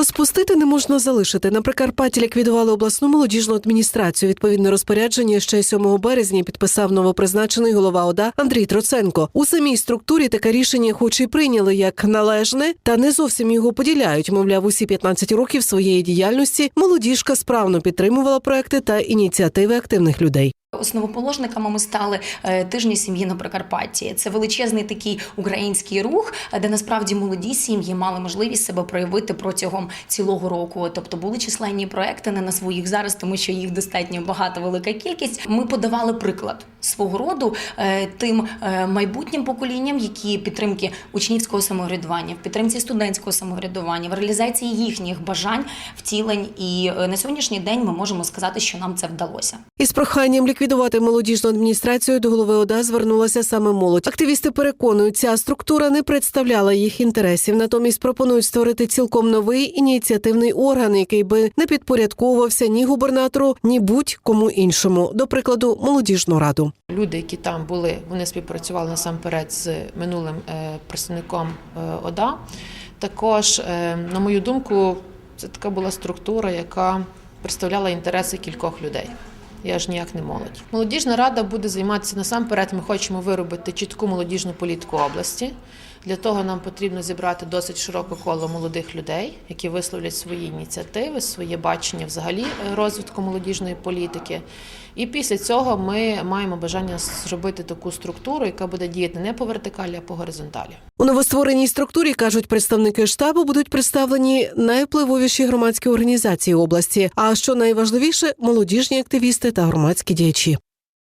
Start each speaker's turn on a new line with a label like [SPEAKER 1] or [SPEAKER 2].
[SPEAKER 1] Розпустити не можна залишити. На Прикарпатті ліквідували обласну молодіжну адміністрацію. Відповідне розпорядження ще 7 березня підписав новопризначений голова ОДА Андрій Троценко. У самій структурі таке рішення, хоч і прийняли як належне, та не зовсім його поділяють. Мовляв, усі 15 років своєї діяльності молодіжка справно підтримувала проекти та ініціативи активних людей.
[SPEAKER 2] Основоположниками ми стали е, тижні сім'ї на Прикарпатті. Це величезний такий український рух, де насправді молоді сім'ї мали можливість себе проявити протягом цілого року. Тобто були численні проекти, не на своїх зараз, тому що їх достатньо багато, велика кількість. Ми подавали приклад свого роду е, тим е, майбутнім поколінням, які підтримки учнівського самоврядування, в підтримці студентського самоврядування, в реалізації їхніх бажань, втілень. І е, на сьогоднішній день ми можемо сказати, що нам це вдалося.
[SPEAKER 1] Із проханням ліквідувати молодіжну адміністрацію до голови ОДА звернулася саме молодь. Активісти переконують, ця структура не представляла їх інтересів. Натомість пропонують створити цілком новий ініціативний орган, який би не підпорядковувався ні губернатору, ні будь-кому іншому. До прикладу, молодіжну раду.
[SPEAKER 3] Люди, які там були, вони співпрацювали насамперед з минулим е, представником е, ОДА. Також, е, на мою думку, це така була структура, яка представляла інтереси кількох людей. Я ж ніяк не молодь. Молодіжна рада буде займатися насамперед. Ми хочемо виробити чітку молодіжну політику області. Для того нам потрібно зібрати досить широке коло молодих людей, які висловлять свої ініціативи, своє бачення взагалі е, розвитку молодіжної політики. І після цього ми маємо бажання зробити таку структуру, яка буде діяти не по вертикалі, а по горизонталі.
[SPEAKER 1] У новоствореній структурі кажуть, представники штабу будуть представлені найвпливовіші громадські організації області. А що найважливіше молодіжні активісти та громадські діячі.